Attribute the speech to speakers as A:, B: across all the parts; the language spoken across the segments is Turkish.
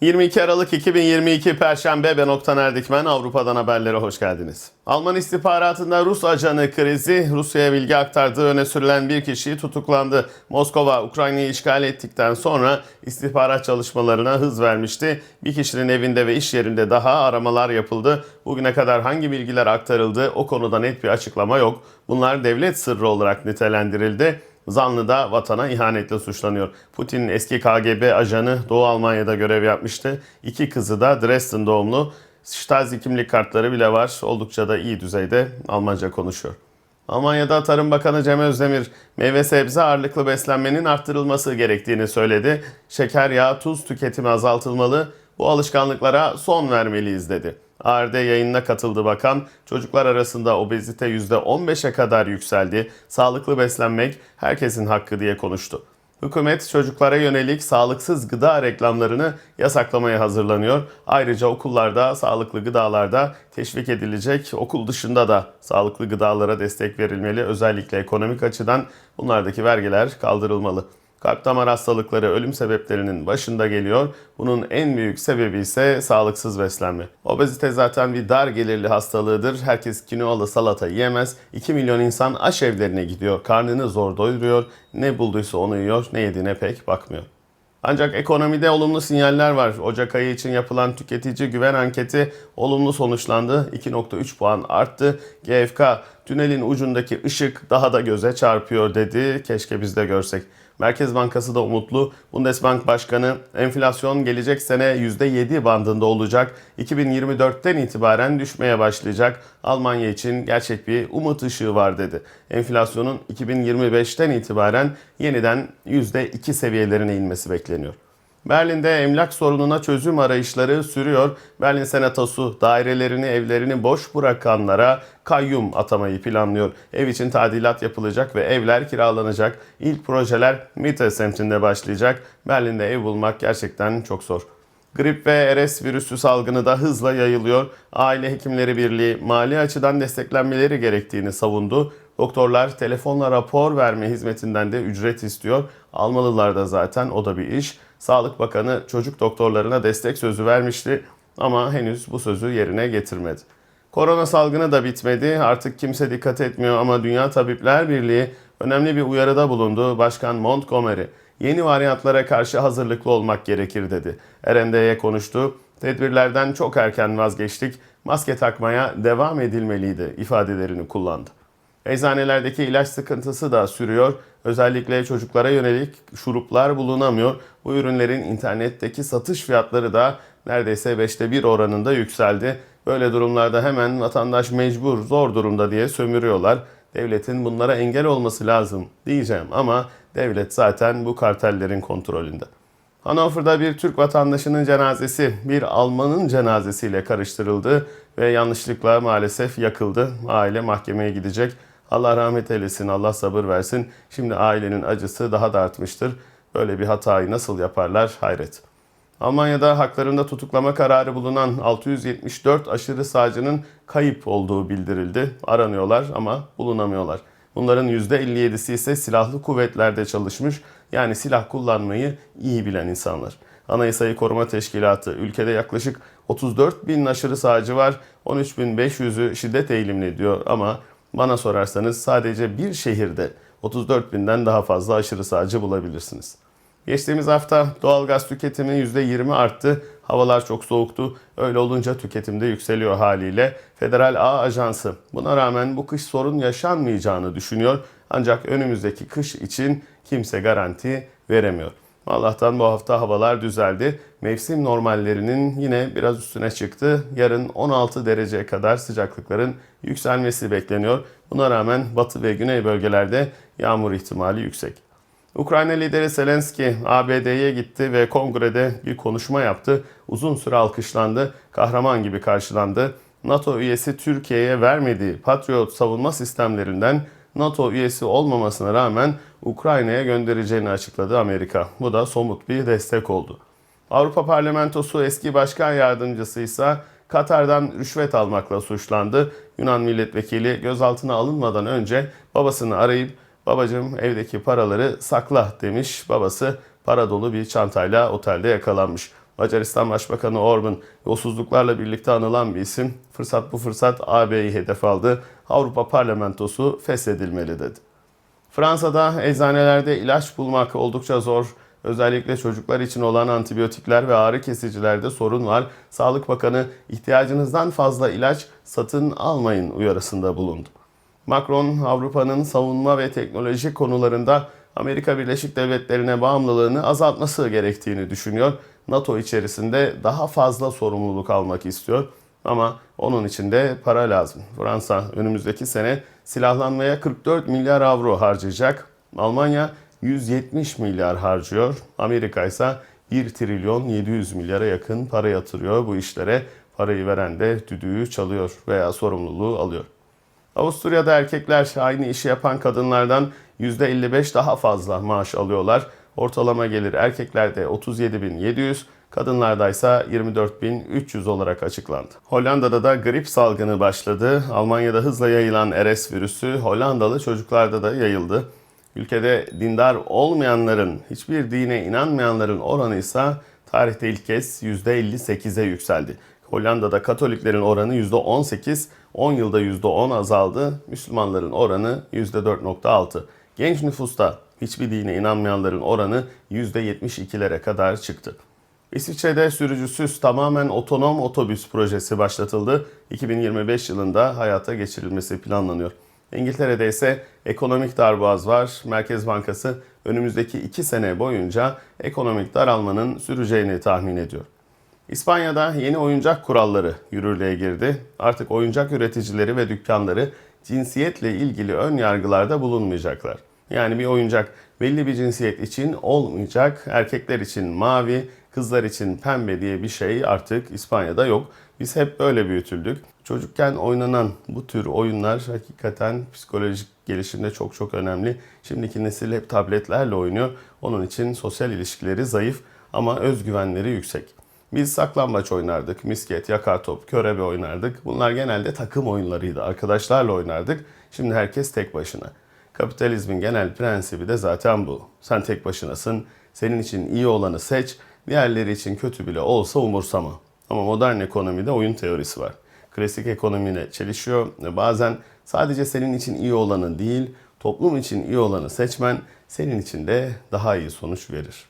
A: 22 Aralık 2022 Perşembe ben Oktan Erdikmen Avrupa'dan haberlere hoş geldiniz. Alman istihbaratında Rus ajanı krizi Rusya'ya bilgi aktardığı öne sürülen bir kişi tutuklandı. Moskova Ukrayna'yı işgal ettikten sonra istihbarat çalışmalarına hız vermişti. Bir kişinin evinde ve iş yerinde daha aramalar yapıldı. Bugüne kadar hangi bilgiler aktarıldı o konuda net bir açıklama yok. Bunlar devlet sırrı olarak nitelendirildi. Zanlı da vatana ihanetle suçlanıyor. Putin'in eski KGB ajanı Doğu Almanya'da görev yapmıştı. İki kızı da Dresden doğumlu. Stasi kimlik kartları bile var. Oldukça da iyi düzeyde Almanca konuşuyor. Almanya'da Tarım Bakanı Cem Özdemir meyve sebze ağırlıklı beslenmenin arttırılması gerektiğini söyledi. Şeker, yağ, tuz tüketimi azaltılmalı. Bu alışkanlıklara son vermeliyiz dedi. ARD yayınına katıldı bakan. Çocuklar arasında obezite %15'e kadar yükseldi. Sağlıklı beslenmek herkesin hakkı diye konuştu. Hükümet çocuklara yönelik sağlıksız gıda reklamlarını yasaklamaya hazırlanıyor. Ayrıca okullarda sağlıklı gıdalarda teşvik edilecek. Okul dışında da sağlıklı gıdalara destek verilmeli. Özellikle ekonomik açıdan bunlardaki vergiler kaldırılmalı. Kalp damar hastalıkları ölüm sebeplerinin başında geliyor. Bunun en büyük sebebi ise sağlıksız beslenme. Obezite zaten bir dar gelirli hastalığıdır. Herkes kinoalı salata yiyemez. 2 milyon insan aş evlerine gidiyor. Karnını zor doyuruyor. Ne bulduysa onu yiyor. Ne yediğine pek bakmıyor. Ancak ekonomide olumlu sinyaller var. Ocak ayı için yapılan tüketici güven anketi olumlu sonuçlandı. 2.3 puan arttı. GFK tünelin ucundaki ışık daha da göze çarpıyor dedi. Keşke biz de görsek. Merkez Bankası da umutlu. Bundesbank Başkanı enflasyon gelecek sene %7 bandında olacak. 2024'ten itibaren düşmeye başlayacak. Almanya için gerçek bir umut ışığı var dedi. Enflasyonun 2025'ten itibaren yeniden %2 seviyelerine inmesi bekleniyor. Berlin'de emlak sorununa çözüm arayışları sürüyor. Berlin Senatosu dairelerini, evlerini boş bırakanlara kayyum atamayı planlıyor. Ev için tadilat yapılacak ve evler kiralanacak. İlk projeler Mitte semtinde başlayacak. Berlin'de ev bulmak gerçekten çok zor. Grip ve RS virüsü salgını da hızla yayılıyor. Aile Hekimleri Birliği mali açıdan desteklenmeleri gerektiğini savundu. Doktorlar telefonla rapor verme hizmetinden de ücret istiyor. Almalılar da zaten o da bir iş. Sağlık Bakanı çocuk doktorlarına destek sözü vermişti ama henüz bu sözü yerine getirmedi. Korona salgını da bitmedi. Artık kimse dikkat etmiyor ama Dünya Tabipler Birliği önemli bir uyarıda bulundu. Başkan Montgomery yeni varyantlara karşı hazırlıklı olmak gerekir dedi. RND'ye konuştu. Tedbirlerden çok erken vazgeçtik. Maske takmaya devam edilmeliydi ifadelerini kullandı. Eczanelerdeki ilaç sıkıntısı da sürüyor. Özellikle çocuklara yönelik şuruplar bulunamıyor. Bu ürünlerin internetteki satış fiyatları da neredeyse 5'te 1 oranında yükseldi. Böyle durumlarda hemen vatandaş mecbur, zor durumda diye sömürüyorlar. Devletin bunlara engel olması lazım diyeceğim ama devlet zaten bu kartellerin kontrolünde. Hannover'da bir Türk vatandaşının cenazesi bir Almanın cenazesiyle karıştırıldı ve yanlışlıkla maalesef yakıldı. Aile mahkemeye gidecek. Allah rahmet eylesin, Allah sabır versin. Şimdi ailenin acısı daha da artmıştır. Böyle bir hatayı nasıl yaparlar hayret. Almanya'da haklarında tutuklama kararı bulunan 674 aşırı sağcının kayıp olduğu bildirildi. Aranıyorlar ama bulunamıyorlar. Bunların %57'si ise silahlı kuvvetlerde çalışmış yani silah kullanmayı iyi bilen insanlar. Anayasayı Koruma Teşkilatı ülkede yaklaşık 34 bin aşırı sağcı var. 13.500'ü şiddet eğilimli diyor ama bana sorarsanız sadece bir şehirde 34 binden daha fazla aşırı sağcı bulabilirsiniz. Geçtiğimiz hafta doğalgaz tüketimi %20 arttı. Havalar çok soğuktu. Öyle olunca tüketim de yükseliyor haliyle. Federal Ağ Ajansı buna rağmen bu kış sorun yaşanmayacağını düşünüyor. Ancak önümüzdeki kış için kimse garanti veremiyor. Allah'tan bu hafta havalar düzeldi. Mevsim normallerinin yine biraz üstüne çıktı. Yarın 16 dereceye kadar sıcaklıkların yükselmesi bekleniyor. Buna rağmen batı ve güney bölgelerde yağmur ihtimali yüksek. Ukrayna lideri Zelenski ABD'ye gitti ve kongrede bir konuşma yaptı. Uzun süre alkışlandı, kahraman gibi karşılandı. NATO üyesi Türkiye'ye vermediği Patriot savunma sistemlerinden NATO üyesi olmamasına rağmen Ukrayna'ya göndereceğini açıkladı Amerika. Bu da somut bir destek oldu. Avrupa Parlamentosu eski başkan yardımcısı ise Katar'dan rüşvet almakla suçlandı. Yunan milletvekili gözaltına alınmadan önce babasını arayıp babacım evdeki paraları sakla demiş. Babası para dolu bir çantayla otelde yakalanmış. Macaristan Başbakanı Orban yolsuzluklarla birlikte anılan bir isim. Fırsat bu fırsat AB'yi hedef aldı. Avrupa Parlamentosu feshedilmeli dedi. Fransa'da eczanelerde ilaç bulmak oldukça zor. Özellikle çocuklar için olan antibiyotikler ve ağrı kesicilerde sorun var. Sağlık Bakanı ihtiyacınızdan fazla ilaç satın almayın uyarısında bulundu. Macron Avrupa'nın savunma ve teknoloji konularında Amerika Birleşik Devletleri'ne bağımlılığını azaltması gerektiğini düşünüyor. NATO içerisinde daha fazla sorumluluk almak istiyor. Ama onun için de para lazım. Fransa önümüzdeki sene silahlanmaya 44 milyar avro harcayacak. Almanya 170 milyar harcıyor. Amerika ise 1 trilyon 700 milyara yakın para yatırıyor bu işlere. Parayı veren de düdüğü çalıyor veya sorumluluğu alıyor. Avusturya'da erkekler aynı işi yapan kadınlardan %55 daha fazla maaş alıyorlar. Ortalama gelir erkeklerde 37.700, kadınlarda ise 24.300 olarak açıklandı. Hollanda'da da grip salgını başladı. Almanya'da hızla yayılan RS virüsü Hollandalı çocuklarda da yayıldı. Ülkede dindar olmayanların, hiçbir dine inanmayanların oranı ise tarihte ilk kez %58'e yükseldi. Hollanda'da Katoliklerin oranı %18, 10 yılda %10 azaldı. Müslümanların oranı %4.6. Genç nüfusta hiçbir dine inanmayanların oranı %72'lere kadar çıktı. İsviçre'de sürücüsüz tamamen otonom otobüs projesi başlatıldı. 2025 yılında hayata geçirilmesi planlanıyor. İngiltere'de ise ekonomik darboğaz var. Merkez Bankası önümüzdeki 2 sene boyunca ekonomik daralmanın süreceğini tahmin ediyor. İspanya'da yeni oyuncak kuralları yürürlüğe girdi. Artık oyuncak üreticileri ve dükkanları cinsiyetle ilgili ön yargılarda bulunmayacaklar. Yani bir oyuncak belli bir cinsiyet için olmayacak. Erkekler için mavi, kızlar için pembe diye bir şey artık İspanya'da yok. Biz hep böyle büyütüldük. Çocukken oynanan bu tür oyunlar hakikaten psikolojik gelişimde çok çok önemli. Şimdiki nesil hep tabletlerle oynuyor. Onun için sosyal ilişkileri zayıf ama özgüvenleri yüksek. Biz saklambaç oynardık, misket, yakar top, körebe oynardık. Bunlar genelde takım oyunlarıydı. Arkadaşlarla oynardık. Şimdi herkes tek başına. Kapitalizmin genel prensibi de zaten bu. Sen tek başınasın. Senin için iyi olanı seç. Diğerleri için kötü bile olsa umursama. Ama modern ekonomide oyun teorisi var. Klasik ekonomiyle çelişiyor. Bazen sadece senin için iyi olanı değil, toplum için iyi olanı seçmen senin için de daha iyi sonuç verir.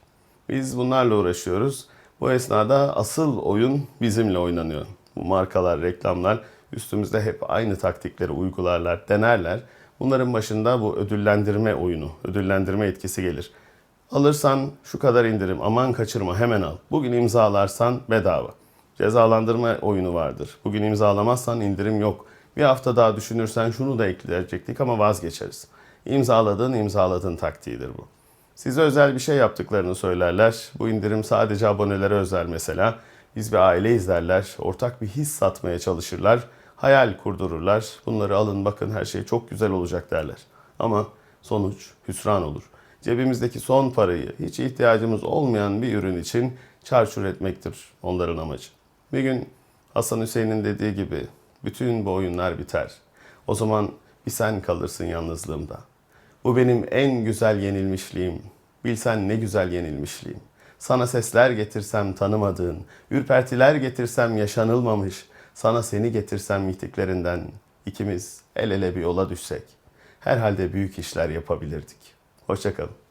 A: Biz bunlarla uğraşıyoruz. Bu esnada asıl oyun bizimle oynanıyor. Bu markalar, reklamlar üstümüzde hep aynı taktikleri uygularlar, denerler. Bunların başında bu ödüllendirme oyunu, ödüllendirme etkisi gelir. Alırsan şu kadar indirim, aman kaçırma hemen al. Bugün imzalarsan bedava. Cezalandırma oyunu vardır. Bugün imzalamazsan indirim yok. Bir hafta daha düşünürsen şunu da ekleyecektik ama vazgeçeriz. İmzaladın, imzaladın taktiğidir bu. Size özel bir şey yaptıklarını söylerler. Bu indirim sadece abonelere özel mesela. Biz bir aile izlerler. Ortak bir his satmaya çalışırlar. Hayal kurdururlar. Bunları alın bakın her şey çok güzel olacak derler. Ama sonuç hüsran olur. Cebimizdeki son parayı hiç ihtiyacımız olmayan bir ürün için çarçur etmektir onların amacı. Bir gün Hasan Hüseyin'in dediği gibi bütün bu oyunlar biter. O zaman bir sen kalırsın yalnızlığımda. Bu benim en güzel yenilmişliğim. Bilsen ne güzel yenilmişliğim. Sana sesler getirsem tanımadığın, ürpertiler getirsem yaşanılmamış, sana seni getirsem mihtiklerinden, ikimiz el ele bir yola düşsek, herhalde büyük işler yapabilirdik. Hoşçakalın.